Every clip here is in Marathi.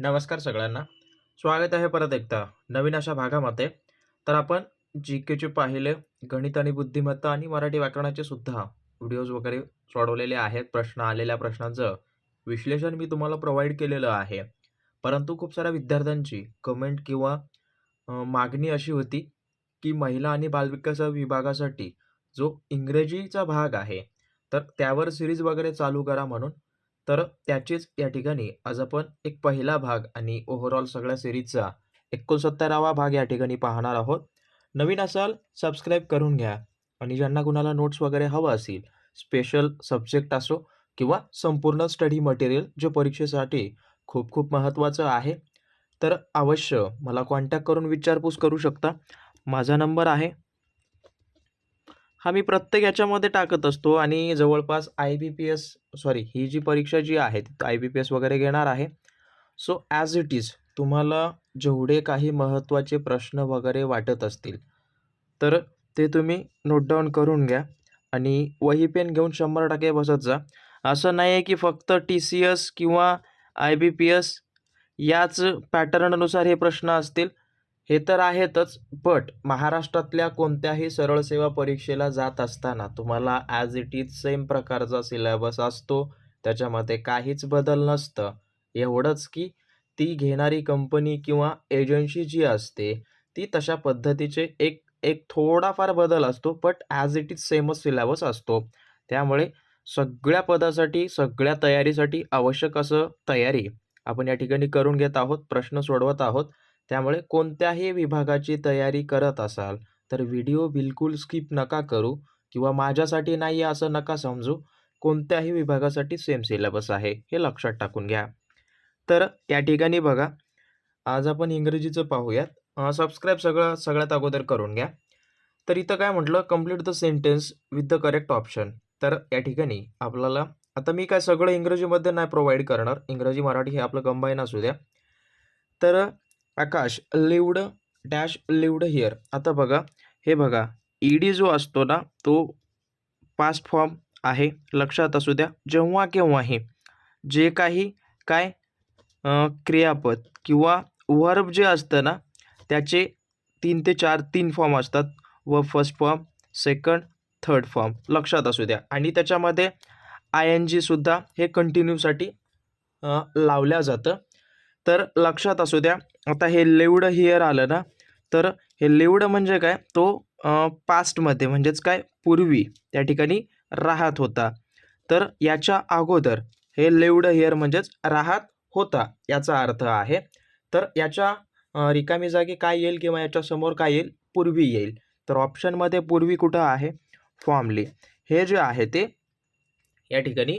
नमस्कार सगळ्यांना. स्वागत आहे परत एकदा नवीन अशा भागामध्ये. तर आपण जी-केचे पाहिले गणित आणि बुद्धिमत्ता आणि मराठी व्याकरणाचे सुद्धा व्हिडिओज वगैरे सोडवलेले आहेत. प्रश्न आलेल्या प्रश्नांचं विश्लेषण मी तुम्हाला प्रोव्हाइड केलेलं आहे. परंतु खूप साऱ्या विद्यार्थ्यांची कमेंट किंवा मागणी अशी होती, की महिला आणि बालविकास विभागासाठी जो इंग्रजीचा भाग आहे, तर त्यावर सिरीज वगैरे चालू करा म्हणून. तर त्याचीच या ठिकाणी आज आपण एक पहिला भाग आणि ओव्हरऑल सगळ्या सीरीजचा 69वा भाग या ठिकाणी पाहणार आहोत. नवीन असाल सबस्क्राईब करून घ्या आणि ज्यांना कुणाला नोट्स वगैरे हवं असेल, स्पेशल सब्जेक्ट असो किंवा संपूर्ण स्टडी मटेरियल जे परीक्षेसाठी खूप खूप महत्त्वाचं आहे, तर अवश्य मला कॉन्टॅक्ट करून विचारपूस करू शकता. माझा नंबर आहे. हा मी प्रत्येक याच्यामध्ये टाकत असतो आणि जवळपास आय-बी-पी-एस सॉरी ही जी परीक्षा जी आहे, आय-बी-पी-एस वगैरे घेणार आहे. सो ॲज इट इज तुम्हाला जेवढे काही महत्त्वाचे प्रश्न वगैरे वाटत असतील, तर ते तुम्ही नोटडाऊन करून घ्या आणि वही पेन घेऊन 100% बसत जा. असं नाही आहे की फक्त टी-सी-एस किंवा आय-बी-पी-एस याच पॅटर्ननुसार हे प्रश्न असतील. हे तर आहेतच, बट महाराष्ट्रातल्या कोणत्याही सरळ सेवा परीक्षेला जात असताना तुम्हाला ॲज इट इज सेम प्रकारचा सिलेबस असतो. त्याच्यामध्ये काहीच बदल नसतं. एवढंच की ती घेणारी कंपनी किंवा एजन्सी जी असते, ती तशा पद्धतीचे एक एक थोडाफार बदल असतो, बट ॲज इट इज सेमच सिलेबस असतो. त्यामुळे सगळ्या पदासाठी, सगळ्या तयारीसाठी आवश्यक असं तयारी आपण या ठिकाणी करून घेत आहोत. प्रश्न सोडवत आहोत. त्यामुळे कोणत्याही विभागाची तयारी करत असाल, तर व्हिडिओ बिलकुल स्किप नका करू किंवा माझ्यासाठी नाही आहे असं नका समजू. कोणत्याही विभागासाठी सेम सिलेबस आहे, हे लक्षात टाकून घ्या. तर या ठिकाणी बघा, आज आपण इंग्रजीचं पाहूयात. सबस्क्राईब सगळं सगळ्यात अगोदर करून घ्या. तर इथं काय म्हटलं, complete the sentence with the correct option. तर या ठिकाणी आपल्याला आता मी काय सगळं इंग्रजीमध्ये नाही प्रोव्हाइड करणार. इंग्रजी, मराठी हे आपलं कंबाईन असू द्या. तर Akash lived dash lived here. आता बघा, हे बघा ईडी जो असतो ना, तो पास्ट फॉर्म आहे. लक्षात असू द्या. जेव्हा केव्हाही जे काही काय क्रियापद किंवा वर्ब जे असतं ना, त्याचे तीन ते 4 3 फॉर्म असतात. व first form, second, third form लक्षात असू द्या आणि त्याच्यामध्ये आय-एन-जी सुद्धा हे कंटिन्यूसाठी लावल्या जातं. तर लक्षात असू द्या. आता हे लेवडं हिअर आलं ना, तर हे लेवडं म्हणजे काय, तो पास्टमध्ये म्हणजेच काय पूर्वी त्या ठिकाणी राहत होता. तर याच्या अगोदर हे लेवडं हिअर म्हणजेच राहत होता याचा अर्थ आहे. तर याच्या रिकामी जागी काय येईल किंवा याच्यासमोर काय येईल, पूर्वी येईल. तर ऑप्शनमध्ये पूर्वी कुठं आहे, फॉर्मली. हे जे आहे ते या ठिकाणी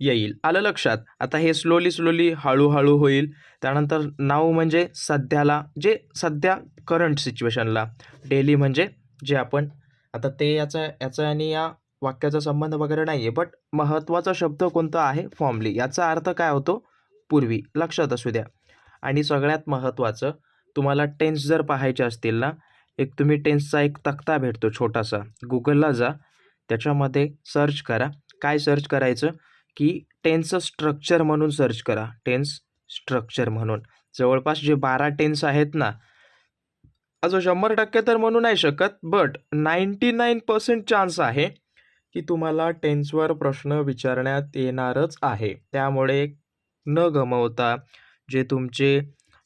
येईल. आलं लक्षात. आता हे स्लोली स्लोली हळूहळू होईल. त्यानंतर नाऊ म्हणजे सध्याला, जे सध्या करंट सिच्युएशनला. डेली म्हणजे जे आपण आता ते याचा याचा आणि या वाक्याचा संबंध वगैरे नाही आहे, बट महत्त्वाचा शब्द कोणता आहे, फॉर्मली. याचा अर्थ काय होतो, पूर्वी. लक्षात असू द्या. आणि सगळ्यात महत्त्वाचं तुम्हाला टेन्स जर पाहायचे असतील ना, एक तुम्ही टेन्सचा एक तक्ता भेटतो छोटासा. गुगलला जा. त्याच्यामध्ये सर्च करा. काय सर्च करायचं, की टेन्सचं स्ट्रक्चर म्हणून सर्च करा. टेन्स स्ट्रक्चर म्हणून. जवळपास जे 12 टेन्स आहेत ना, असं 100% तर म्हणू नाही शकत, बट 99% चान्स आहे, की तुम्हाला टेन्सवर प्रश्न विचारण्यात येणारच आहे. त्यामुळे न गमवता जे तुमचे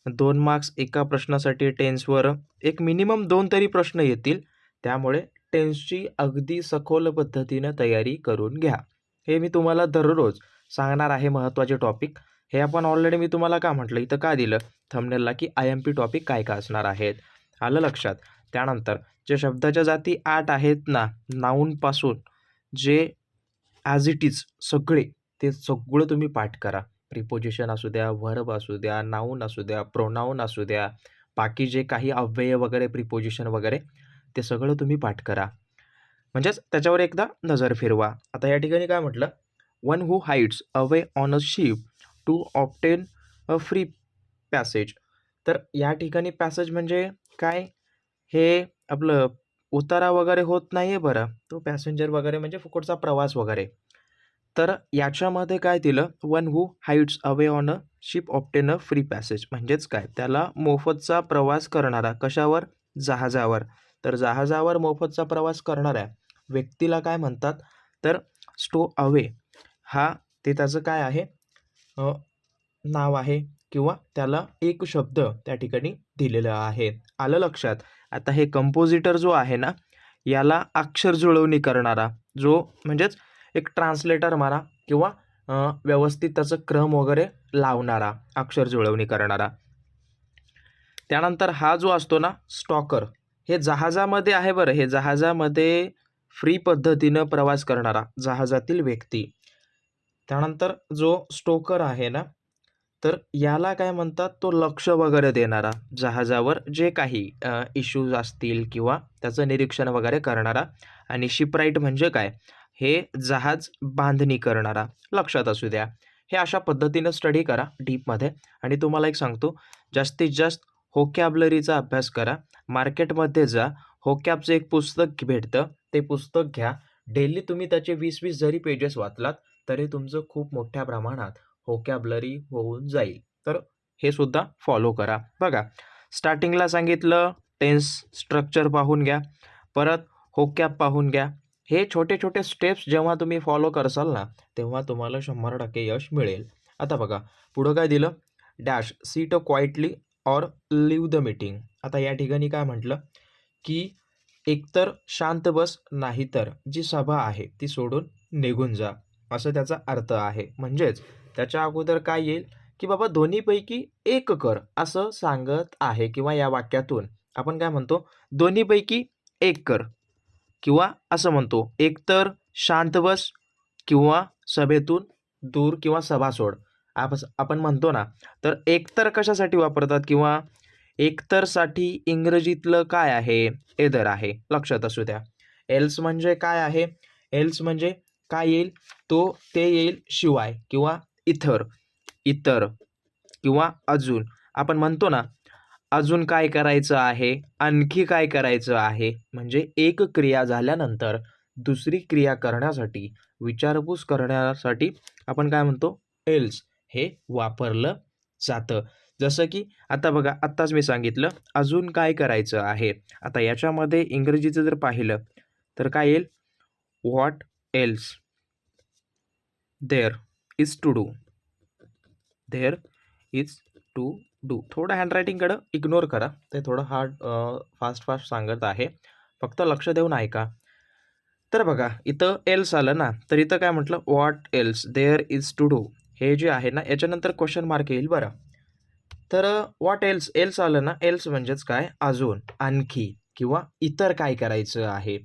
दोन मार्क्स एका प्रश्नासाठी टेन्सवर एक मिनिमम दोन तरी प्रश्न येतील. त्यामुळे टेन्सची अगदी सखोल पद्धतीनं तयारी करून घ्या. हे मी तुम्हाला दररोज सांगणार आहे महत्त्वाचे टॉपिक. हे आपण ऑलरेडी मी तुम्हाला का म्हटलं, इथं का दिलं थंबनेलला, की आय-एम-पी टॉपिक काय-काय असणार आहेत. आलं लक्षात. त्यानंतर जे शब्दाच्या जाती आठ आहेत ना, नाऊनपासून जे ॲज इट इज सगळे, ते सगळं तुम्ही पाठ करा. प्रिपोजिशन असू द्या, व्हर्ब असू द्या, नाऊन असू द्या, प्रोनाऊन असू द्या, बाकी जे काही अव्यय वगैरे, प्रिपोजिशन वगैरे, ते सगळं तुम्ही पाठ करा. म्हणजेच त्याच्यावर एकदा नजर फिरवा. आता या ठिकाणी काय म्हटलं, one who hides away on a ship to obtain a free passage. तर या ठिकाणी पॅसेज म्हणजे काय, हे आपलं उतारा वगैरे होत नाही आहे बरं. तो पॅसेंजर वगैरे म्हणजे फुकटचा प्रवास वगैरे. तर याच्यामध्ये काय दिलं? One who hides away on a ship obtain a free passage म्हणजेच काय? त्याला मोफतचा प्रवास करणारा. कशावर? जहाजावर. तर जहाजावर मोफतचा प्रवास करणाऱ्या. व्यक्तीला काय म्हणतात? तर स्टो अवे हा ते त्याचं काय आहे? नाव आहे किंवा त्याला एक शब्द त्या ठिकाणी दिलेला आहे. आलं लक्षात? आता हे कंपोजिटर जो आहे ना याला अक्षर जुळवणी करणारा जो म्हणजेच एक ट्रान्सलेटर म्हणा किंवा व्यवस्थित त्याचं क्रम वगैरे लावणारा अक्षर जुळवणी करणारा. त्यानंतर हा जो असतो ना स्टॉकर हे जहाजामध्ये आहे बरं. हे जहाजामध्ये फ्री पद्धतीनं प्रवास करणारा जहाजातील व्यक्ती. त्यानंतर जो स्टोकर आहे ना तर याला काय म्हणतात? तो लक्ष वगैरे देणारा जहाजावर जे काही इश्यूज असतील किंवा त्याचं निरीक्षण वगैरे करणारा आणि शिपराईट म्हणजे काय? हे जहाज बांधणी करणारा. लक्षात असू द्या. हे अशा पद्धतीनं स्टडी करा डीपमध्ये आणि तुम्हाला एक सांगतो जास्तीत जास्त होकॅबलरीचा अभ्यास करा. मार्केटमध्ये जा. होकॅपचं एक पुस्तक भेटतं. ते पुस्तक घ्या. डेली तुम्ही त्याचे वीस वीस जरी पेजेस वाचलात तरी तुमचं खूप मोठ्या प्रमाणात होकॅबलरी होऊन जाईल. तर हे सुद्धा फॉलो करा. बघा स्टार्टिंगला सांगितलं टेन्स स्ट्रक्चर पाहून घ्या. परत होकॅप पाहून घ्या. हे छोटे छोटे स्टेप्स जेव्हा तुम्ही फॉलो करसाल ना तेव्हा तुम्हाला शंभर टक्के यश मिळेल. आता बघा पुढं काय दिलं? Dash sit quietly or leave the meeting आता या ठिकाणी काय म्हटलं? की एकतर शांत बस नाहीतर जी सभा आहे ती सोडून निघून जा असं त्याचा अर्थ आहे. म्हणजेच त्याच्या अगोदर काय येईल? की बाबा दोन्हीपैकी एक कर असं सांगत आहे किंवा या वाक्यातून आपण काय म्हणतो? दोन्हीपैकी एक कर. किंवा असं म्हणतो एकतर शांत बस किंवा सभेतून दूर किंवा सभा सोड. आप आपण म्हणतो ना तर एकतर कशासाठी वापरतात किंवा एकतरसाठी इंग्रजीतलं काय आहे? एदर आहे. लक्षात असू द्या. एल्स म्हणजे काय आहे? एल्स म्हणजे काय येईल? तो ते येईल शिवाय किंवा इतर इतर किंवा अजून. आपण म्हणतो ना अजून काय करायचं आहे? आणखी काय करायचं आहे? म्हणजे एक क्रिया झाल्यानंतर दुसरी क्रिया करण्यासाठी विचारपूस करण्यासाठी आपण काय म्हणतो? एल्स हे वापरलं जातं. जसं की आता बघा आत्ताच मी सांगितलं अजून काय करायचं आहे? आता याच्यामध्ये इंग्रजीचं जर पाहिलं तर काय येईल? What else there is to do there is to do थोडं हँडरायटिंगकडं इग्नोर करा. ते थोडं हार्ड फास्ट फास्ट सांगत आहे. फक्त लक्ष देऊन ऐका. तर बघा इथं एल्स आलं ना तर इथं काय म्हटलं? What else there is to do हे जे आहे ना याच्यानंतर क्वेश्चन मार्क येईल बरं. तर वॉट एल्स एल्स आलं ना? एल्स म्हणजेच काय? अजून आणखी किंवा इतर काय करायचं आहे?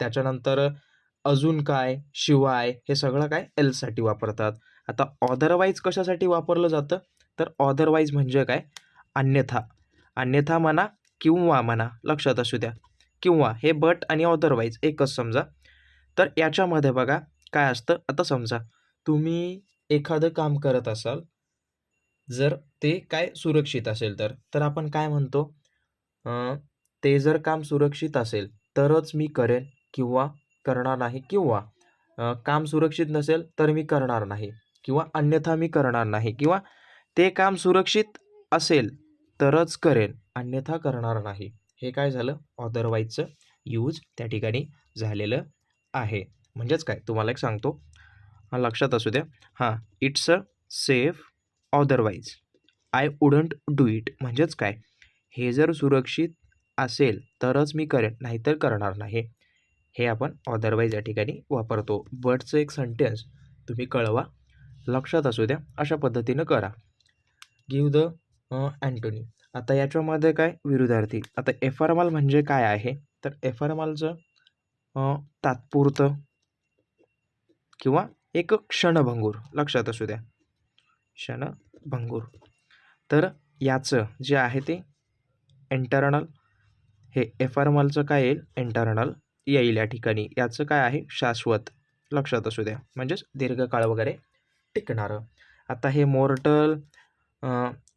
त्याच्यानंतर अजून काय? शिवाय हे सगळं काय? एल्ससाठी वापरतात. आता ऑदरवाईज कशासाठी वापरलं जातं? तर ऑदरवाईज म्हणजे काय? अन्यथा. अन्यथा म्हणा किंवा म्हणा लक्षात असू द्या. किंवा हे बट आणि ऑदरवाईज एकच समजा. तर याच्यामध्ये बघा काय असतं? आता समजा तुम्ही एखादं काम करत असाल जर ते काय सुरक्षित असेल तर तर आपण काय म्हणतो? ते जर काम सुरक्षित असेल तरच मी करेन किंवा करणार नाही किंवा काम सुरक्षित नसेल तर मी करणार नाही किंवा अन्यथा मी करणार नाही किंवा ते काम सुरक्षित असेल तरच करेन अन्यथा करणार नाही. हे काय झालं? ऑदरवाईजचं यूज त्या ठिकाणी झालेलं आहे. म्हणजेच काय? तुम्हाला एक सांगतो. लक्षात असू द्या. हां it's a safe otherwise I wouldn't do it म्हणजेच काय? हे जर सुरक्षित असेल तरच मी करेन नाहीतर करणार नाही. हे आपण ऑदरवाईज या ठिकाणी वापरतो. बटचं एक सेंटेन्स तुम्ही कळवा. लक्षात असू द्या अशा पद्धतीनं करा. गिव द अँटोनी आता याच्यामध्ये काय विरुद्धार्थी? आता एफ आर माल म्हणजे काय आहे? तर एफ आर मालचं तात्पुरतं किंवा एक क्षणभंगूर. लक्षात असू द्या. क्षण भंगूर. तर याचं जे आहे ते इंटरनल हे एफारमालचं काय येईल? इंटरनल येईल या ठिकाणी. याचं काय आहे? शाश्वत. लक्षात असू द्या. म्हणजेच दीर्घकाळ वगैरे टिकणारं. आता हे मोर्टल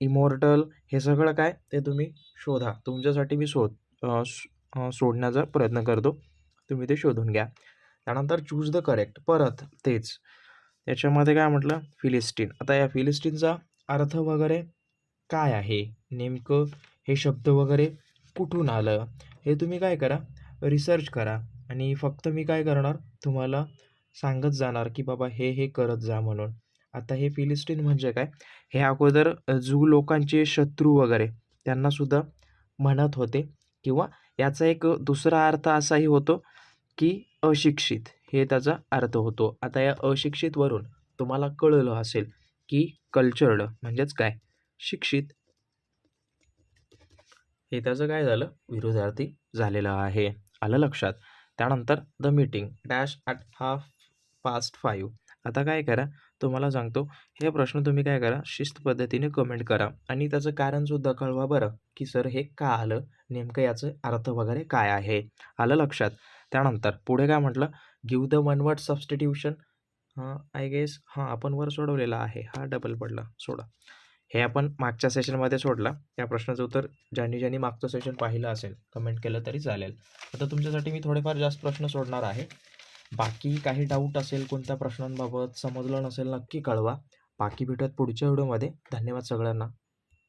इमोर्टल हे सगळं काय? ते तुम्ही शोधा. तुमच्यासाठी मी शोध सोडण्याचा प्रयत्न करतो. तुम्ही ते शोधून घ्या. त्यानंतर चूज द करेक्ट परत तेच. त्याच्यामध्ये काय म्हटलं? फिलिस्टीन आता या फिलिस्टीनचा अर्थ वगैरे काय आहे? नेमकं हे शब्द वगैरे कुठून आलं? हे तुम्ही काय करा? रिसर्च करा. आणि फक्त मी काय करणार? तुम्हाला सांगत जाणार की बाबा हे हे करत जा म्हणून. आता हे फिलिस्टीन म्हणजे काय? हे अगोदर जू लोकांचे शत्रू वगैरे त्यांनासुद्धा म्हणत होते. किंवा याचा एक दुसरा अर्थ असाही होतो की अशिक्षित. हे त्याचा अर्थ होतो. आता या अशिक्षितवरून तुम्हाला कळलं असेल की कल्चर्ड म्हणजेच काय? शिक्षित. हे त्याचं काय झालं? विरोधार्थी झालेलं आहे. आलं लक्षात. त्यानंतर the meeting dash at half past five आता काय करा? तुम्हाला सांगतो. हे प्रश्न तुम्ही काय करा? शिस्त पद्धतीने कमेंट करा. आणि त्याचं कारणसुद्धा कळवा बरं. की सर हे का आलं? नेमकं याचं अर्थ वगैरे काय आहे? आलं लक्षात. त्यानंतर पुढे काय म्हटलं? Give the one word substitution I guess हां आपण वर सोडवलेला आहे. हा डबल पडला. सोडा. हे आपण मागच्या सेशनमध्ये सोडला. त्या प्रश्नाचं उत्तर ज्यांनी ज्यांनी मागचं सेशन पाहिलं असेल कमेंट केलं तरी चालेल. आता तुमच्यासाठी मी थोडेफार जास्त प्रश्न सोडणार आहे. बाकी काही डाऊट असेल कोणत्या प्रश्नांबाबत समजलं नसेल नक्की कळवा. बाकी भेटत पुढच्या व्हिडिओमध्ये धन्यवाद सगळ्यांना.